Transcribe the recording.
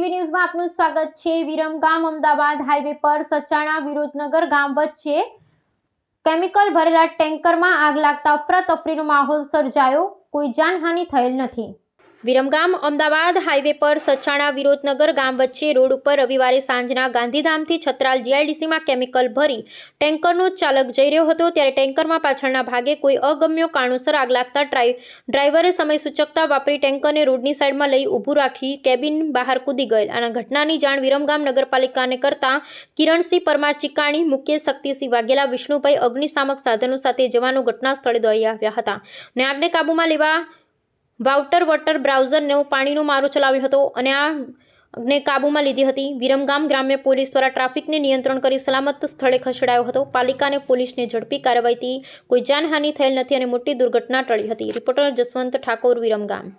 ન્યૂઝમાં આપનું સ્વાગત છે. વિરમગામ અમદાવાદ હાઈવે પર સચાણા વિરોધનગર ગામ વચ્ચે કેમિકલ ભરેલા ટેન્કરમાં આગ લાગતા અફરાતફરીનો માહોલ સર્જાયો. કોઈ જાનહાનિ થયેલ નથી. વિરમગામ અમદાવાદ હાઈવે પર સચાણા વિરોધનગર ગામ વચ્ચે રોડ ઉપર રવિવારે સાંજના ગાંધીધામથી છત્રાલ જીઆઈડીસીમાં કેમિકલ ભરી ટેન્કરનો ચાલક જઈ રહ્યો હતો. ત્યારે ટેન્કરમાં પાછળના ભાગે કોઈ અગમ્યો કારણોસર આગ લાગતા ડ્રાઈવરે સમય સૂચકતા વાપરી ટેન્કરને રોડની સાઈડમાં લઈ ઊભું રાખી કેબિન બહાર કૂદી ગયેલ. અને ઘટનાની જાણ વિરમગામ નગરપાલિકાને કરતા કિરણસિંહ પરમાર ચિકાણી, મુકેશ શક્તિસિંહ વાઘેલા, વિષ્ણુભાઈ અગ્નિશામક સાધનો સાથે જવાનો ઘટના સ્થળે દોડી આવ્યા હતા. અને આગને કાબૂમાં લેવા વાઉટર વોટર બ્રાઉઝરનો પાણીનો મારો ચલાવ્યો હતો અને આ ને કાબૂમાં લીધી હતી. વિરમગામ ગ્રામ્ય પોલીસ દ્વારા ટ્રાફિકને નિયંત્રણ કરી સલામત સ્થળે ખસેડાયો હતો. પાલિકાને પોલીસને ઝડપી કાર્યવાહીથી કોઈ જાનહાનિ થયેલ નથી અને મોટી દુર્ઘટના ટળી હતી. રિપોર્ટર જસવંત ઠાકોર, વિરમગામ.